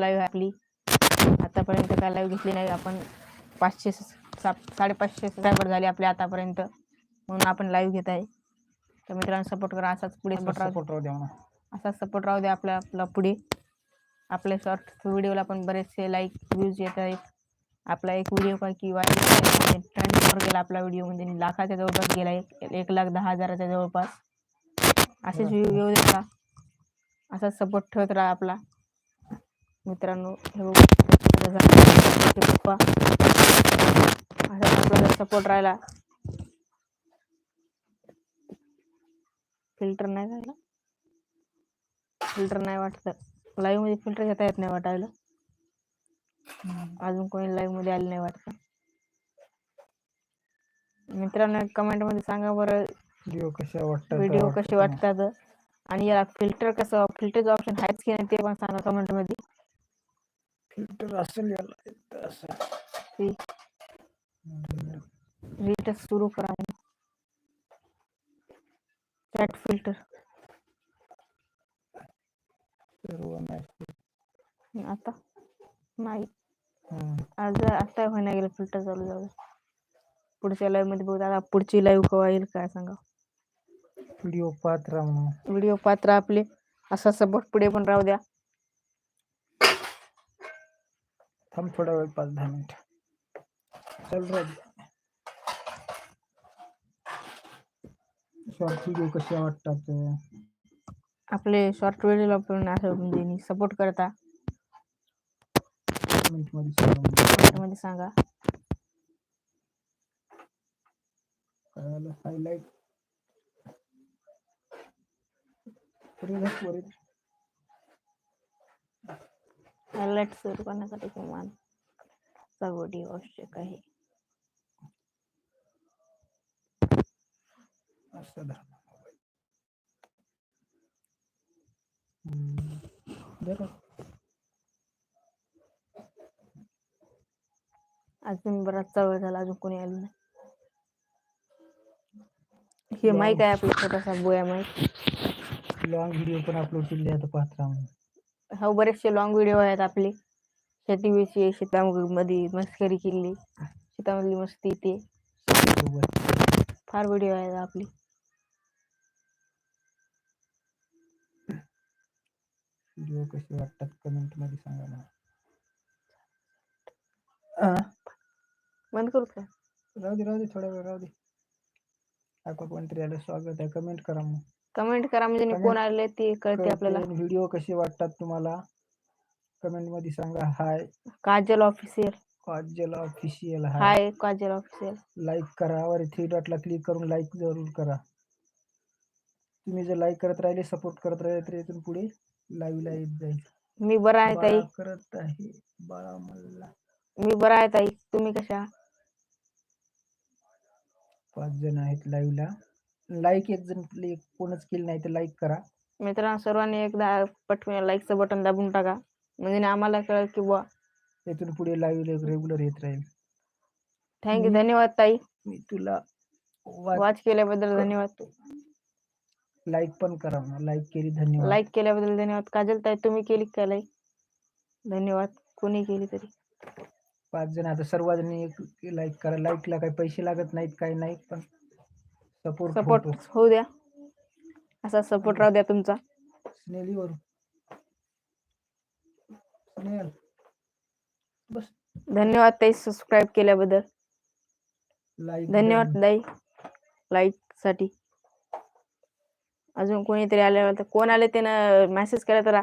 Live आहे आपली. आतापर्यंत काय लाईव्ह घेतली नाही आपण पाचशे सात साडेपाचशे सबस्क्रायबर झाले आपले आतापर्यंत. म्हणून आपण लाईव्ह घेत आहे. तर मित्रांनो सपोर्ट करा असाच पुढे सपोर्ट राहू सपोर्ट राहू द्या असाच सपोर्ट राहू द्या आपल्या आपला पुढे. आपल्या शॉर्ट व्हिडिओला पण बरेचसे लाईक व्ह्यूज येत आहेत. आपला एक व्हिडिओ काय की ट्रेंडिंगवर गेला आपला व्हिडिओ म्हणजे लाखाच्या जवळपास गेला एक एक लाख दहा हजाराच्या जवळपास. असेच व्ह्यू येऊ देत असाच सपोर्ट ठेवत राहा आपला. मित्रांनो हे पप्पा सपोर्ट राहिला. फिल्टर नाही झाला फिल्टर नाही वाटतं लाईव्हमध्ये फिल्टर घेता येत नाही वाटायला. अजून कोणी लाईव्हमध्ये आले नाही वाटतं. मित्रांनो कमेंटमध्ये सांगा बरं. व्हिडिओ कशा वाटतात? व्हिडिओ कसे वाटतात? आणि याला फिल्टर कसं फिल्टरचं ऑप्शन आहेच की नाही ते पण सांगा कमेंटमध्ये. फिल्टर असेल याला एकदा असं. ते हम्म. रीट सुरू करा. चॅट फिल्टर सर्व नाही आता? नाही. आज आता होईना गेलं फिल्टर चालू झालं. पुढच्या लाईव्हमध्ये बघू आता पुढची लाईव्ह केव्हा येईल काय सांगा. व्हिडिओ म्हणून. व्हिडिओ पात्र आपले. असा सपोर्ट पुढे पण राहू द्या. थांब थोडा वेळ पाच दहा मिनिट. चल राहू शॉर्ट व्हिडिओ कसे वाटतात? आपले शॉर्ट व्हिडिओला पण असं म्हणजे सपोर्ट करता. कमेंटमध्ये सांगा. Comment मध्ये सांगा कळालं हायलाईट हायलाइट सुरू करण्यासाठी किमान व्हिडिओ आवश्यक आहे अजून बराचसा वेळ झाला अजून कोणी आलं नाही. हे माईक आहे आपला छोटासा बोया माईक लॉंग व्हिडिओ पण अपलोड केले आता पाहत राहा म्हणून. हा बरेचसे लॉंग व्हिडिओ आहेत आपले. शेतीविषयी शेतामध्ये मस्करी केली. शेतामधली मस्ती ते. फार व्हिडिओ आहेत आपले. व्हिडिओ कसे वाटतात? कमेंटमध्ये सांगा ना आ, बंद करू का? राहू दे राहू दे थोडा वेळ राहू दे. आता कोणतरी आलं स्वागत आहे. कमेंट करा मग. कमेंट करा म्हणजे कोण आले ते कळते आपल्याला. व्हिडिओ कसे वाटतात तुम्हाला? कमेंटमध्ये सांगा. Hi Kajal official Kajal official hi Kajal official like करा. वर थ्री डॉटला क्लिक करून लाईक जरूर करा. तुम्ही जर लाईक करत राहिले सपोर्ट करत राहिले तर इथून पुढे लाईव्हला येत जाईल. मी बरा आहे ताई. करत आहे. बाळा मला मी बरा आहे ताई. तुम्ही कशा? पाच जण आहेत लाईव्हला लाईक एक जण कोणच केलं नाही तर लाईक करा. मित्रांनो सर्वांनी एकदा पटकन लाईकचं बटन दाबून टाका. म्हणजे आम्हाला कळेल की बुवा. इथून पुढे लाईव्ह रेग्युलर येत राहील. थँक्यू धन्यवाद ताई. मी तुला वाच केल्याबद्दल धन्यवाद. लाईक पण करा लाईक केली धन्यवाद. लाईक केल्याबद्दल धन्यवाद. काजल ताई तुम्ही केली का लाईक धन्यवाद. कोणी केली तरी? पाच जण. आता सर्वजणी लाईक करा. लाईकला काही पैसे लागत नाहीत काही नाही पण सपोर्ट सपोर्ट होऊ द्या. असा सपोर्ट राहू द्या तुमचा. स्नेलीवर स्नेल बस. धन्यवाद ताई सबस्क्राईब केल्याबद्दल. लाईक धन्यवाद ताई. लाईकसाठी. अजून कोणीतरी आल्यावर तर कोण आले त्यानं मेसेज केला तर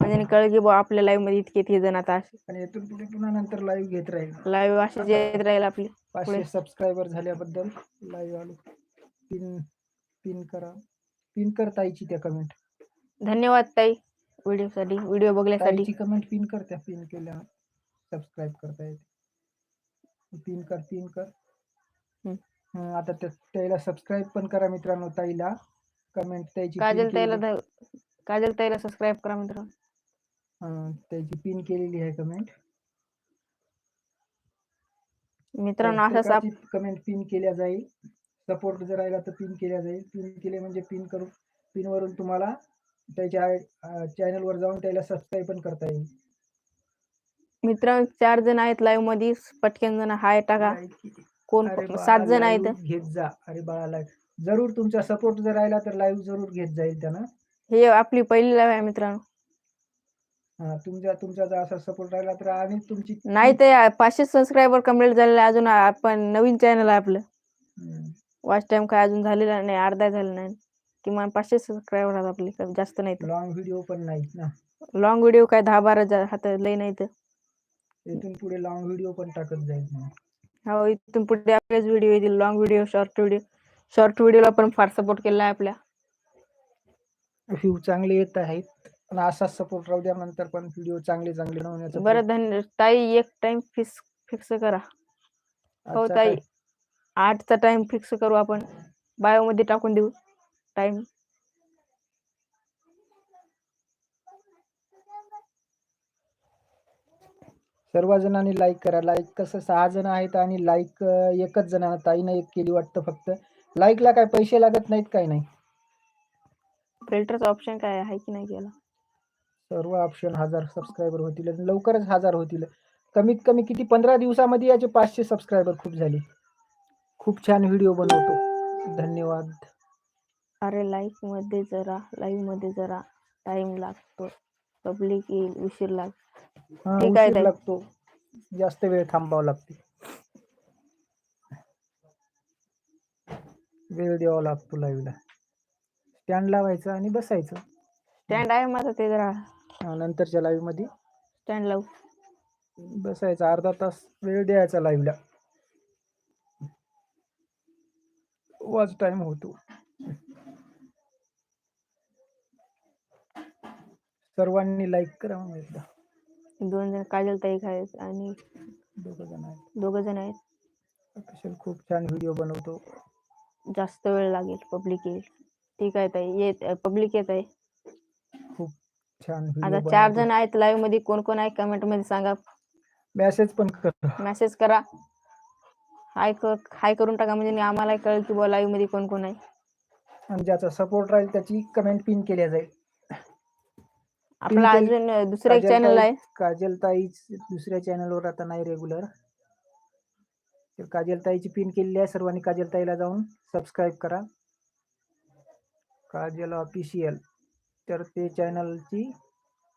म्हणजे कळलं की बुवा आपल्या लाईव्हमध्ये इतके इतके जण आता. असे आणि इथून पुढे पुन्हा नंतर लाईव्ह घेत राहील. लाईव्ह असे येत राहील आपली. पाचशे सबस्क्रायबर झाल्याबद्दल लाईव्ह आलो. पिन पिन करा. पिन कर ताईची त्या कमेंट धन्यवाद ताई व्हिडिओ साठी व्हिडिओ बघण्यासाठी. ताईची कमेंट पिन कर त्या पिन केल्या. सबस्क्राईब करता येते. पिन कर पिन कर. हम्म. हं, आता त्या- ताईला सबस्क्राईब पण करा मित्रांनो ताईला. कमेंट त्याची काजल ताईला ध- काजल ताईला सबस्क्राईब करा मित्र त्याची पिन केलेली आहे कमेंट मित्रांनो असंच आप- कमेंट पिन केल्या जाईल. सपोर्ट जर राहिला तर पिन केल्या जाईल. पिन केले म्हणजे पिन करून पिन वरून तुम्हाला त्याच्या चॅनल वर जाऊन त्याला सबस्क्राईब पण करता येईल. मित्रांनो चार जण आहेत लाईव्हमध्ये पटकन जण हाय टाका. कोण सात जण आहेत. घेत जा. अरे बाळा लाईव्ह जरूर तुमचा सपोर्ट जर राहिला तर लाईव्ह जरूर घेत जाईल त्यानं. हे आपली पहिली लाईव्ह आहे मित्रांनो. हा तुमच्या तुमचा जर असा सपोर्ट राहिला तर आम्ही तुमची नाही ते पाचशे सबस्क्रायबर कंप्लीट झालेले. अजून आपण नवीन चॅनल आहे आपलं. वॉच टाइम काय अजून झालेला नाही अर्धा झाला नाही. किमान पाचशे सबस्क्रायबर आहेत आपले जास्त नाही लॉंग व्हिडिओ पण नाहीत ना. लॉंग व्हिडिओ काय दहा बारा जा- हात लय नाही तर इथून पुढे लॉंग व्हिडिओ पण टाकत जाईल मग. हो इथून पुढे आपलेच व्हिडिओ येतील long video short video short व्हिडिओला पण फार सपोर्ट केला आहे आपल्या. व्ह्यू चांगले येत आहेत. पण असाच सपोर्ट राहू द्या नंतर पण व्हिडिओ चांगले चांगले बनवण्याचा बरं धन्य ताई एक टाइम फिक्स फिक्स करा. प्रयत्न- हो आजचा ताई. काय? आठचा टाइम फिक्स करू आपण. बायो मध्ये टाकून देऊ. टाइम सर्व जणांनी लाईक करा. लाईक कसं सहा जण आहेत आणि लाईक एकच जणांना ताईनं एक केली वाटतं फक्त. लाईकला काय पैसे लागत नाहीत काय नाही? फिल्टरचा ऑप्शन काय आहे की नाही केला सर्व ऑप्शन हजार सबस्क्रायबर होतील. लवकरच हजार होतील. कमीत कमी किती? पंधरा दिवसामध्ये याचे पाचशे सबस्क्रायबर खूप झाले. खूप छान व्हिडिओ बनवतो. धन्यवाद. अरे लाईकमध्ये जरा लाईव्हमध्ये जरा टाइम लागतो. पब्लिक येईल उशीर लाग ठीक आहे उशीर ताई. लागतो. जास्त वेळ थांबावं लागते. वेळ द्यावा लागतो लाईव्हला स्टँड लावायचं आणि बसायचं. स्टँड आहे माझा ते जरा. हा, नंतरच्या लाईव्हमध्ये. स्टँड लावू. बसायचं अर्धा तास वेळ द्यायचा लाईव्हला वॉच टाइम होतो सर्वांनी लाईक करा मग एकदा. दोन जण काजल ताई आहेत आणि दोघ जण आहेत. दोघ जण आहेत. Official खूप छान व्हिडिओ बनवतो. जास्त वेळ लागेल पब्लिक येईल. ठीक आहे ताई येत पब्लिक येत आहे. खूप छान आता चार जण आहेत लाईव्हमध्ये कोण कोण आहे कमेंटमध्ये सांगा. मेसेज पण कर. मेसेज करा. हाय कर हाय करून टाका म्हणजे आम्हाला कळेल की बुवा लाईव्हमध्ये कोण कोण आहे. आणि ज्याचा सपोर्ट राहील त्याची कमेंट पिन केल्या जाईल. आपला केली- अजून दुसरा एक चॅनल आहे. काजल ताई दुसऱ्या चॅनलवर आता नाही रेग्युलर काजल ताईची पिन केलेली आहे. सर्वांनी काजल ताईला जाऊन सबस्क्राईब करा. काजल ऑफिशियल तर ते चॅनलची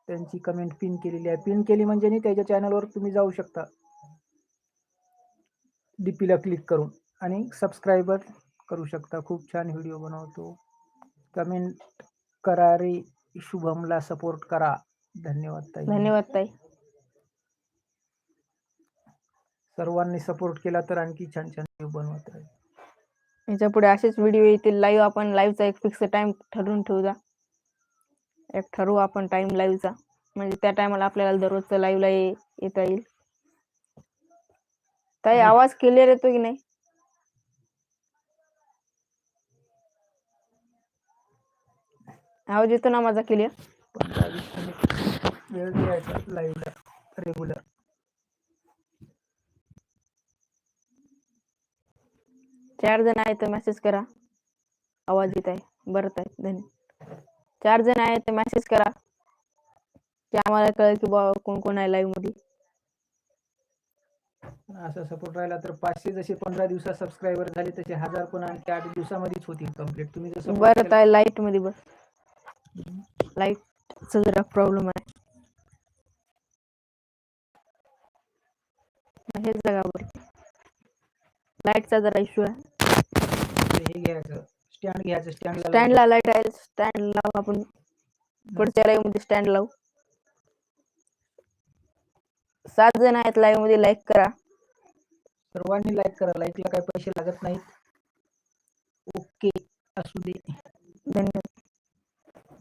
त्यांची कमेंट पिन केलेली आहे. पिन केली म्हणजे नाही त्याच्या चॅनलवर तुम्ही जाऊ शकता. डीपीला क्लिक करून आणि सबस्क्राईबर करू शकता. खूप छान व्हिडिओ बनवतो. कमेंट करा रे. शुभमला सपोर्ट करा. धन्यवाद ताई. धन्यवाद ताई. सर्वांनी सपोर्ट केला तर आणखी छान छान व्हिडिओ बनवत राहील. याच्यापुढे असेच व्हिडिओ येतील. लाईव्ह आपण लाईव्हचा एक फिक्स टाइम ठरवून ठेवूया एक ठरवू आपण टाइम लाईव्हचा म्हणजे त्या टायमाला आपल्याला दररोजचं लाईव्हला येता येईल. ताई. आवाज क्लिअर येतो की नाही? आवाज येतो ना माझा क्लिअर वेळ द्यायचा लाईव्हला रेग्युलर चार जण आहेत तर मेसेज करा. आवाज येत आहे. बरत आहे धन्य. चार जण आहेत तर मेसेज करा. की आम्हाला कळेल की बा कोण कोण आहे लाईव्हमध्ये असा सपोर्ट राहिला तर पाचशे जसे पंधरा दिवसात सबस्क्रायबर झाले तसे हजार पण आणखी आठ दिवसामध्येच होतील कंप्लीट तुम्ही support बरं आहे लाइटमध्ये बस. लाईटचा जरा प्रॉब्लेम आहे. हेच जागावर लाईटचा जरा इश्यू आहे. हे घ्यायचं. स्टँड घ्यायचं. स्टँड स्टँडला लाइट आहे. स्टँड लावू आपण पुढच्या लाईव्हमध्ये स्टँड लावू. सात जण आहेत लाईव्हमध्ये लाईक करा. सर्वांनी लाईक करा. लाईकला काही पैसे लागत नाहीत. ओके असू दे. धन्यवाद.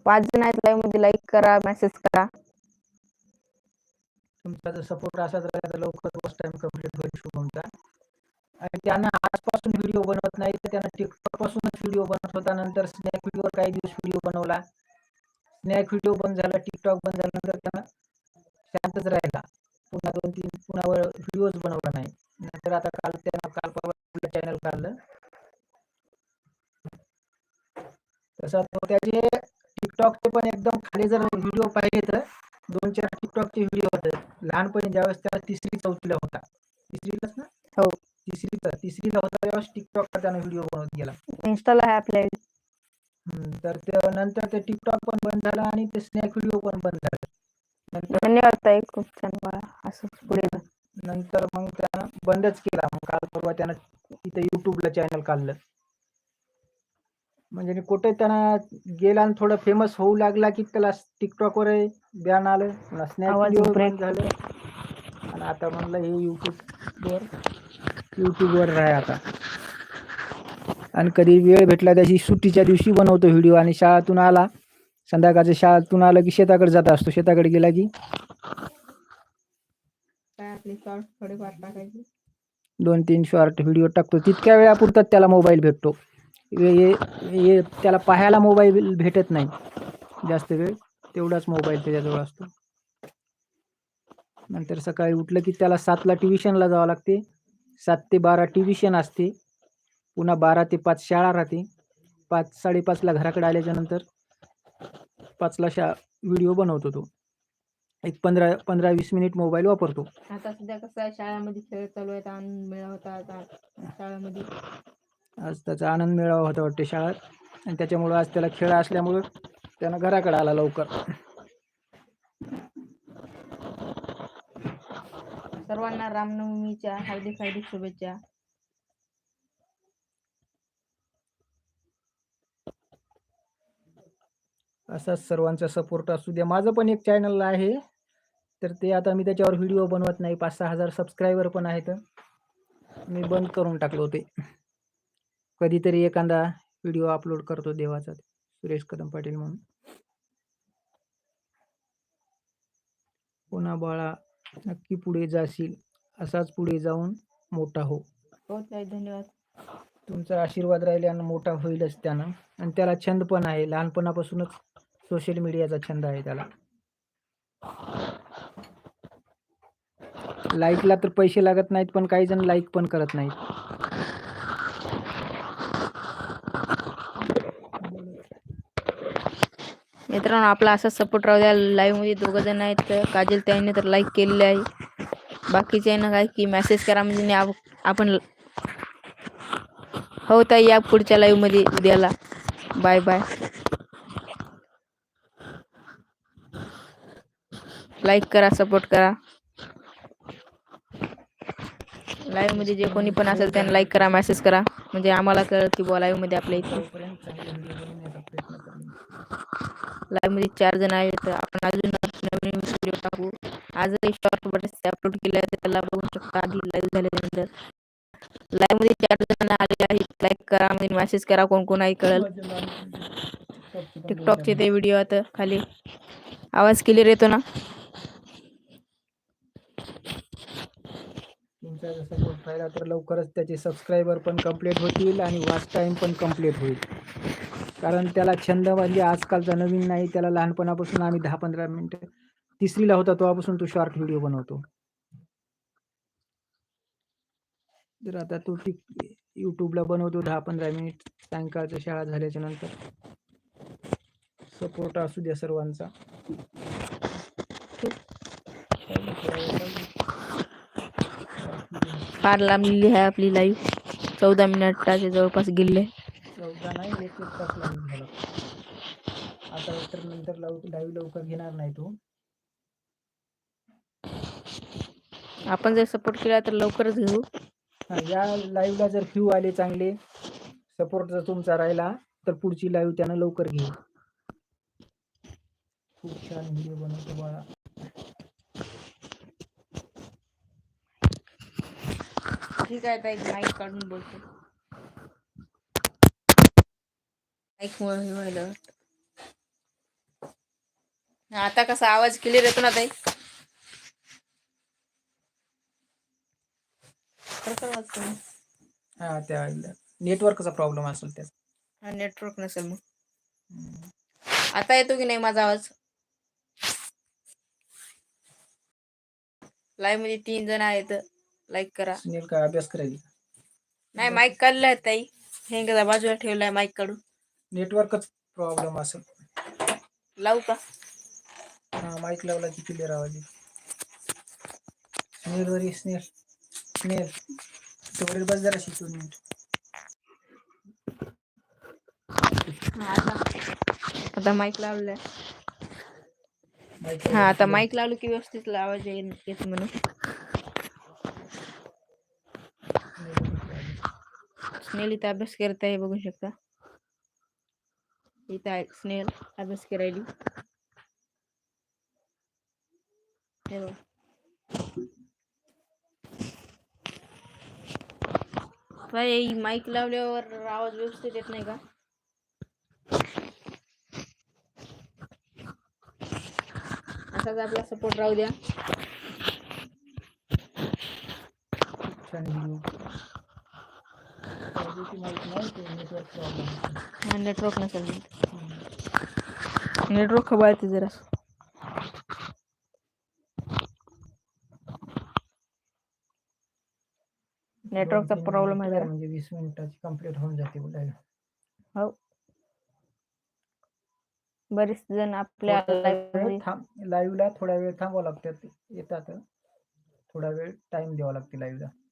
पाच जण आहेत लाईव्हमध्ये लाईक करा मेसेज करा. तुमचा जर सपोर्ट असाच राहिला तर लवकर फर्स्ट टाइम कंप्लीट होईल शुभमचा. आणि त्यांना आजपासून व्हिडिओ बनवत नाही तर त्यांना टिकटॉक पासूनच व्हिडिओ बनवत होता. नंतर स्नॅक व्हिडिओवर काही दिवस व्हिडिओ बनवला. स्नॅक व्हिडिओ बंद झाला टिकटॉक बंद झाल्यानंतर त्यांना शांतच राहिला. पुन्हा दोन तीन पुन्हा व्हिडिओज बनवला नाही. नंतर आता काल त्यांना काल परवा चॅनल काढलं. तसा तो त्याचे टिकटॉकचे पण एकदम खाली जर व्हिडिओ पाहिले तर दोन चार टिकटॉकचे व्हिडिओ होते. लहानपणी ज्यावेळेस त्याला तिसरी चौथीला होता. तिसरीलाच ना? हो. तिसरीला. तिसरीला होता त्यावेळेस टिकटॉकला त्यानं व्हिडिओ बनवत गेला. इन्स्टाला आहे आपल्या तर त्या नंतर ते टिकटॉक पण बंद झालं आणि ते स्नॅक व्हिडिओ पण बंद झाले. धन्यवाद ताई खूप छान असंच पुढे. जा. नंतर मग त्यानं बंदच केला मग काल परवा त्यानं तिथे युट्यूबला चॅनल काढलं. म्हणजे कुठे त्यानं गेला आणि थोडं फेमस होऊ लागला की त्याला टिकटॉकवर बॅन आलं आवाज break बंद झालं. आणि आता म्हणलं हे युट्यूबवर युट्यूबवर राहा आता. आणि कधी वेळ भेटला त्याची सुट्टीच्या दिवशी बनवतो व्हिडिओ आणि शाळेतून आला. संध्याकाळच्या शाळेतून आलं की शेताकडे जात असतो. शेताकडे गेला की काय आपले शॉर्ट थोडेफार टाकायचे? दोन तीन शॉर्ट व्हिडिओ टाकतो. तितक्या वेळापुरतात त्याला मोबाईल भेटतो. हे- हे- हे त्याला पाहायला मोबाईल भेटत नाही. जास्त वेळ तेवढाच मोबाईल त्याच्याजवळ असतो. नंतर सकाळी उठलं की त्याला सातला ट्युशनला जावं लागते. सात ते बारा ट्युशन असते. पुन्हा बारा ते पाच शाळा राहते. पाच साडेपाचला घराकडे आल्याच्यानंतर पाचला शा व्हिडिओ बनवतो तो. एक पंधरा पंधरा वीस मिनिट मोबाईल वापरतो. आता सध्या कसं आहे शाळेमध्ये खेळ चालू आहेत आनंद मेळा होता आता शाळेमध्ये. आज त्याचा आनंद मेळावा होता वाटते शाळेत. आणि त्याच्यामुळं आज त्याला खेळ असल्यामुळं त्यानं घराकडे आला लवकर. सर्वांना रामनवमीच्या हार्दिक हार्दिक शुभेच्छा. असाच सर्वांचा सपोर्ट असू द्या. माझं पण एक चॅनल आहे. तर ते आता मी त्याच्यावर व्हिडिओ बनवत नाही. पाच सहा हजार सबस्क्रायबर पण आहेत. मी बंद करून टाकलो ते कधीतरी एखादा व्हिडिओ अपलोड करतो देवाचा. सुरेश कदम पाटील म्हणून. पुन्हा बाळा नक्की पुढे जाशील. असाच पुढे जाऊन मोठा हो. हो धन्यवाद. तुमचा आशीर्वाद राहिल्यानं मोठा होईलच त्यानं. आणि त्याला छंद पण आहे. लहानपणापासूनच सोशल मीडियाचा छंद आहे त्याला. लाईकला तर पैसे लागत नाहीत पण काही जण लाईक पण करत नाहीत. मित्रांनो आपला असा सपोर्ट राहू द्या. लाईव्हमध्ये दोघं जण आहेत तर काजल ताईने तर लाईक केलेले आहे. बाकीचे ना काय की मेसेज करा म्हणजे आपण हो ताई या पुढच्या लाईव्हमध्ये उद्याला. बाय बाय लाईक करा सपोर्ट करा. लाईव्हमध्ये जे कोणी पण असेल त्यांना लाईक करा मेसेज करा. म्हणजे आम्हाला कळत की बुवा लाईव्हमध्ये आपल्या इथे. लाईव्हमध्ये चार जण आहेत. तर आपण अजून नवीन व्हिडिओ टाकू. आजही शॉर्ट बरेचसे अपलोड केले त्याला बघू शकता. आधी लाईव्ह झाल्यानंतर. लाईव्हमध्ये चार जण आले आहेत. लाईक करा म्हणजे मेसेज करा. कोण कोण आहे कळल टिकटॉकचे ते व्हिडिओ आता खाली. आवाज क्लिअर येतो ना? तुमचा जर सपोर्ट राहिला तर लवकरच त्याचे सबस्क्रायबर पण कंप्लीट होतील आणि वॉच टाईम पण कंप्लीट होईल. कारण त्याला छंद म्हणजे आजकालचा नवीन नाही त्याला लहानपणापासून आम्ही दहा पंधरा मिनटं तिसरीला होता तेव्हापासून तो शॉर्ट व्हिडिओ बनवतो. तर आता तो टिक यूट्यूबला बनवतो दहा पंधरा मिनिट सायंकाळच्या शाळा झाल्याच्यानंतर सपोर्ट असू द्या सर्वांचा. फार लांबलेली आहे आपली लाईव्ह चौदा मिनिटाच्या जवळपास गेले. चौदा नाही एक एक तास लागून झाला. आता तर नंतर लव लवकर घेणार नाही तो. आपण जर सपोर्ट केला तर लवकरच घेऊ. हा, या लाईव्हला जर व्ह्यू आले चांगले सपोर्ट जर तुमचा राहिला तर पुढची लाईव्ह त्यानं लवकर घेऊ. खूप छान व्हिडिओ बनवतो बाळा. ठीक आहे ताई माईक काढून बोलतो. माईक मुळे हे व्हायलं आता कसा आवाज क्लिअर येतो ना ताई. हा त्या नेटवर्कचा प्रॉब्लेम असेल त्याचा हा नेटवर्क नसेल मग. आता येतो की नाही माझा आवाज? लाईव्हमध्ये तीन जण आहेत. लाईक करा. सुनील काय अभ्यास करेल? नाही माईक काढला आहे ताई. हे कसा बाजूला ठेवलाय माईक काढून. नेटवर्कच प्रॉब्लेम असेल. लावू का? हा माईक लावला की क्लिअर आवाज येईल. स्नेल वरी स्नेल स्नेल. तेवढे बस जरा शिकून मिनिट आता. माईक लावलाय. हा आता? माईक लावलं की व्यवस्थित आवाज येईल येत म्हणून. स्नेल इथं अभ्यास करत आहे बघू शकता. इथं आहे स्नेल अभ्यास करायली. हे बघ. बाई माईक लावल्यावर आवाज व्यवस्थित येत नाही का? असाच आपला सपोर्ट राहू द्या छान व्हिडिओ पाहिजे की माहीत नाही ते नेटवर्क नसेल नेटवर्क खवळते जरा. नेटवर्कचा प्रॉब्लेम आहे जरा. म्हणजे वीस मिनिटाची कंप्लीट होऊन जाते बोलायला. हो. बरेच जण आपल्या live मध्ये- लाईव्ह ला थोडा वेळ थांबावं लागतं येतात. थोडा वेळ टाइम द्यावा लागते लाईव्ह ला.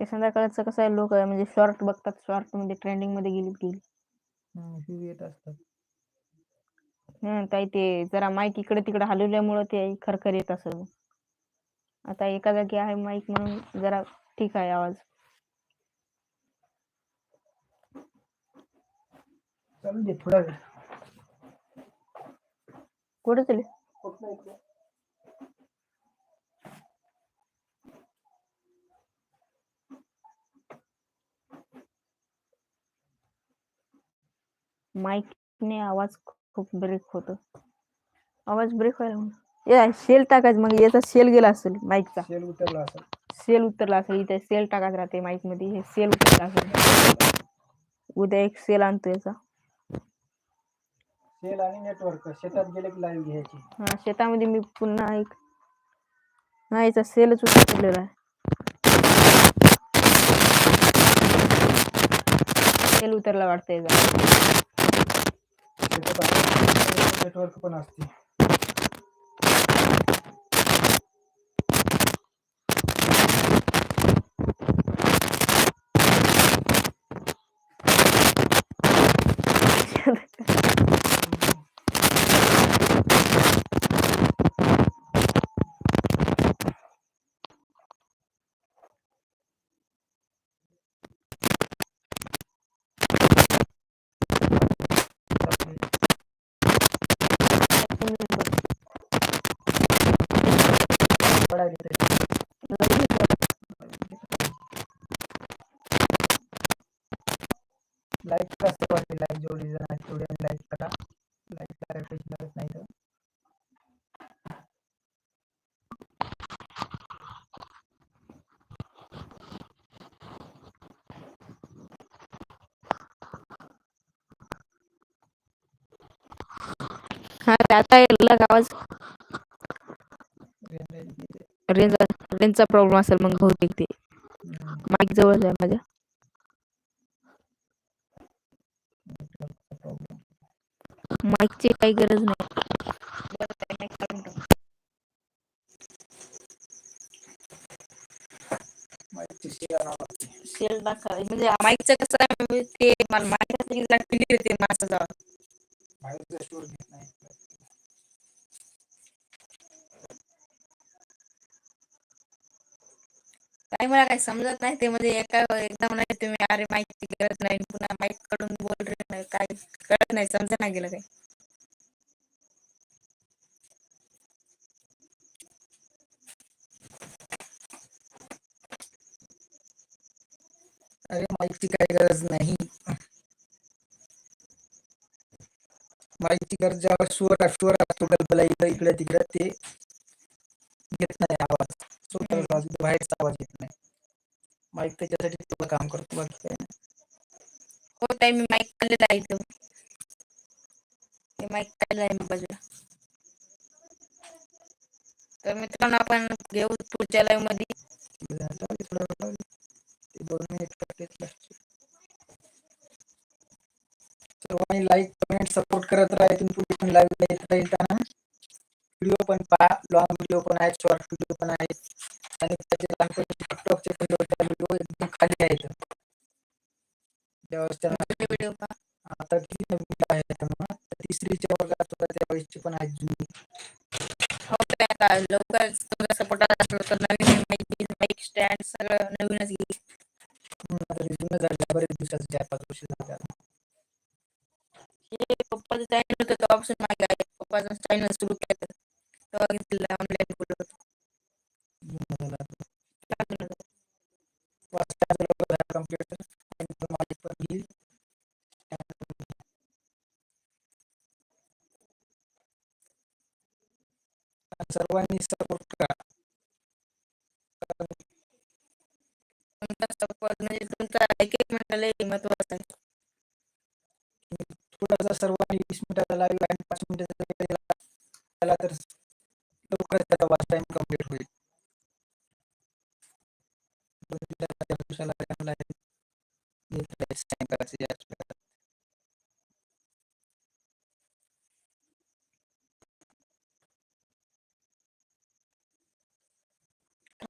ते संध्याकाळचं कसं आहे लोक म्हणजे शॉर्ट बघतात शॉर्टमध्ये ट्रेंडिंगमध्ये गेली गेली. व्ह्यू येत असतात. हम्म काही ते जरा माईक इकडे तिकडे हलवल्यामुळं ते खरखर येत असेल मग. आता एका जागी आहे माईक म्हणून जरा ठीक आहे आवाज. चालू दे थोडा वेळ. कुठे चालले? माईकने आवाज खूप ब्रेक होतो. आवाज ब्रेक व्हायला या सेल टाकायचं. मग याचा सेल गेला असेल माईकचा. सेल उतरला असेल. सेल उतरला असेल. इथे सेल टाकायचं राहते माईकमध्ये हे सेल उतरला असेल. उद्या एक सेल आणतो याचा. सेल आणि नेटवर्क शेतात गेले की लाईव्ह घ्यायची? हा शेतामध्ये मी पुन्हा एक हा याचा सेलच उतरलेला आहे. सेल उतरला वाटतं याचा. शेतात नेटवर्क पण असते. हा आता यायला आवाज रेंज रेंज रेंजचा प्रॉब्लेम असेल मग बहुतेक ते. माईक जवळ आहे माझ्या. माईकची काही गरज नाही. माहिती म्हणजे माईकचं कसं ते मला माईक येते माझं शोर घेत नाही काही मला काही समजत नाही ते म्हणजे एका एकदम नाही तुम्ही अरे माहिती गरज नाही पुन्हा माईककडून बोल रे नाही काही कळत नाही समजा नाही गेलं काही. अरे माहिती काही गरज नाही. माहिती गरज जेव्हा स्वर स्वर असतो डबल इकडे तिकडे ते घेत नाही आवाज. नाही. माईक त्याच्यासाठी तेवढं काम करतो बाकी नाही. हो ताई मी माईक खाल्लेला आहे इथं माईक खाल्लेला आहे मी बाजूला. तर मित्रांनो आपण घेऊ पुढच्या लाईव्ह मध्ये. दोन मिनिट. सर्वांनी लाईक कमेंट सपोर्ट करत राहा. इथून पुढे पण लाईव्ह येत राहील व्हिडिओ पण पहा. लॉंग व्हिडिओ पण आहेत शॉर्ट व्हिडिओ पण आहेत. काय ते लवकरच सपोर्ट असलो तर नवीन माईक स्टँड सगळं नवीनच घेईल. आता ते जुनं बरेच दिवसाचं चार पाच वर्ष झाले आता. हे पप्पाचं चॅनल होतं तेव्हापासून मागे आहे. पप्पाचं चॅनल सुरू केलं. तेव्हा घेतलेलं ऑनलाईन सर्वांनी सपोर्ट करा. तुमचा सपोर्ट म्हणजे तुमचा एक एक मिनिट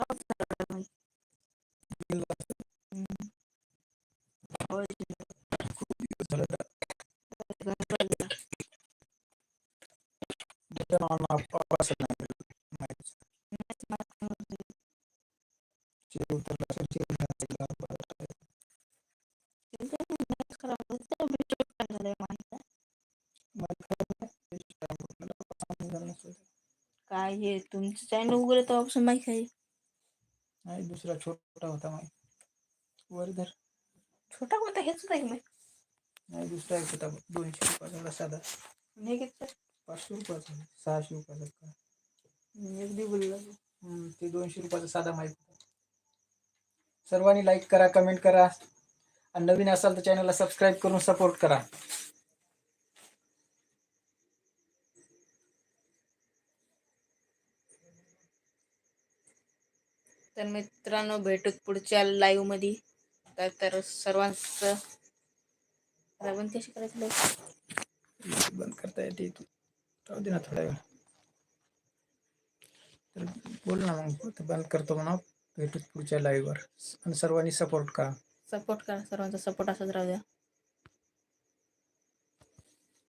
time उतरला. सांगून झालं नसेल. काय हे तुमचं चॅनल उघडलं तेव्हापासून माहीत आहे नाही दुसरा छोटा होता माहिती वर धर. छोटा कोणता हेच नाही माहीत नाही दुसरा एक होता दोनशे रुपयाचा साधा. हे घेतलं पाचशे रुपयाचा. सहाशे रुपयाचा काय अगदी बोललो. ते दोनशे रुपयाचा साधा माहीत होता. सर्वांनी लाईक करा कमेंट करा. आणि नवीन असाल तर चॅनलला सबस्क्राईब करून सपोर्ट करा. तर मित्रांनो भेटूत पुढच्या लाईव्हमध्ये तर तर सर्वांचं रावण कशी करायचं? बंद करता येते राहू दे ना थोडा वेळ. तर बोल ना मग बंद करतो म्हणा. भेटूत पुढच्या लाईव्हवर आणि सर्वांनी सपोर्ट करा. सपोर्ट करा. सर्वांचा सपोर्ट असंच राहू द्या.